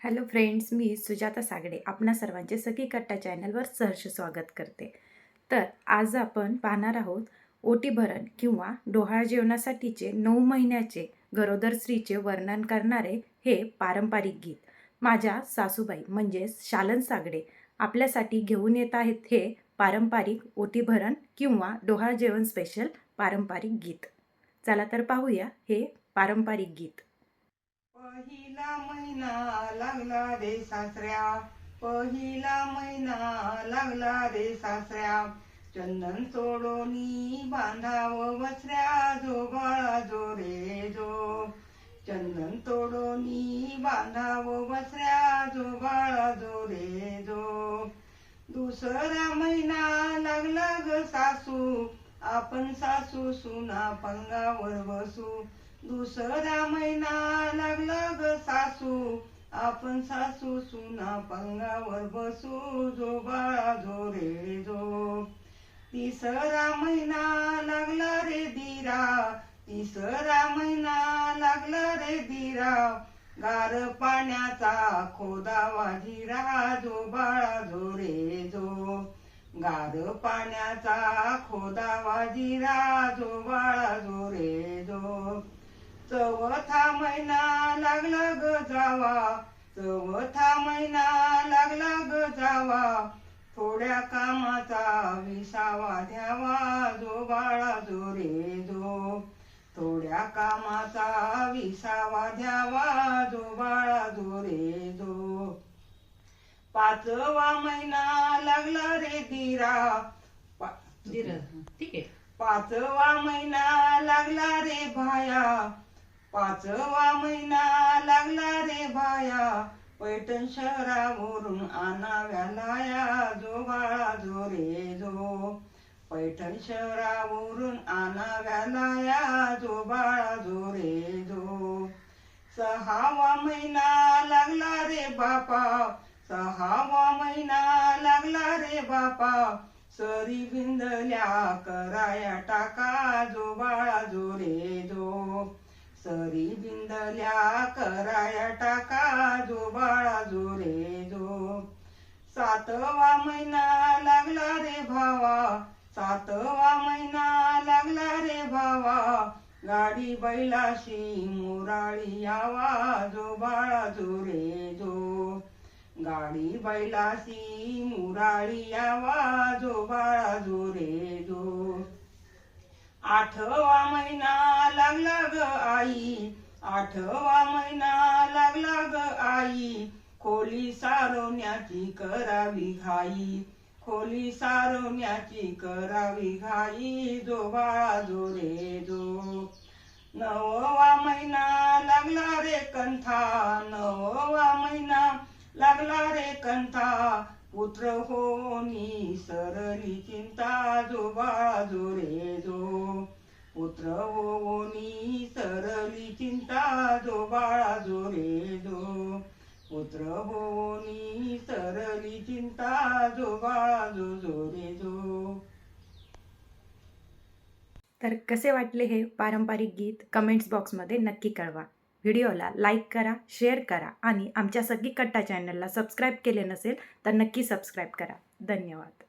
Hello friends मी सुजाता सागडे आपणा सर्वांचे सखी कट्टा चॅनलवर सहर्ष स्वागत करते. तर आज आपण पाहणार आहोत ओटी भरण किंवा डोहाळ जेवणासाठीचे नऊ महिन्याचे गरोदर स्त्रीचे वर्णन करणारे हे पारंपरिक गीत. माझ्या सासूबाई म्हणजेच शालन सागडे आपल्यासाठी घेऊन येत आहेत हे पारंपरिक ओटी भरण किंवा डोहाळ जेवण स्पेशल पारंपरिक गीत. चला तर पाहूया हे पारंपरिक गीत. पहिला महिना लागला रे सासऱ्या. पहिला महिना लागला रे सासऱ्या. चंदन सोडोनी बांधाव वसऱ्या जो बाळा जो रे जो. चंदन तोडोनी बांधाव वसऱ्या जो बाळा जो रे जो. दुसरा महिना लागला ग सासू. आपण सासू सुना पंगावर बसू. दुसरा महिना आपण सासू सुना पंगावर बसू जो बाळा जो. रे जो तिसरा महिना लागला रे दिरा तिसरा महिना लागला रे दिरा. गार पाण्याचा खोदावा जिरा जो बाळा जो. रे जो गार पाण्याचा खोदावा जिरा जो बाळा जो रे जो. चौथा महिना लागला ग जावा चौथा महिना लागला ग जावा. थोड्या कामाचा विसावा द्यावा जो बाळा जो रे जो. थोड्या कामाचा विसावा द्यावा जो बाळा जो रे जो. पाचवा महिना लागला रे धीरा पा- ठीक आहे. पाचवा महिना लागला रे भाया. पाचवा महिना लागला रे बाया. पैठण शहरावरून आणाव्या लाया जो बाळा जो रे जो. पैठण शहरावरून आणाव्या लाया जो बाळा जो रे जो. सहावा महिना लागला रे बापा. सहावा महिना लागला रे बापा. सरी बिंदल्या कराया टाका जो बाळा जो रे जो. सरी बिंदल्या कराया टाका जो बाळा जो रे जो. सातवा महिना लागला रे भावा सातवा महिना लागला रे भावा. गाडी बैलाशी मुराळी यावा जो बाळा जो रे जो. गाडी बैलाशी मुराळी यावा जो बाळा जो रे जो. आठवा महिना लागला ग आई. आठवा महिना लागला ग आई. खोली सारवण्याची करावी घाई. खोली सारवण्याची करावी घाई. जो बाळा जो रे जो. नववा महिना लागला रे कंथा. नववा महिना लागला रे कंथा. पुत्र होनी सरली चिंता. जो बाळा जो रे जो. पुत्र होनी सरली चिंता जो बाळा जो रे जो पुत्र होनी सरली चिंता जो बाळा जो जो रे जो तर कसे वाटले हे पारंपरिक गीत? कमेंट्स बॉक्समध्ये नक्की कळवा. व्हिडिओला लाईक करा शेअर करा आणि आमच्या सगळी कट्टा चॅनलला सबस्क्राईब केले नसेल तर नक्की सबस्क्राईब करा. धन्यवाद.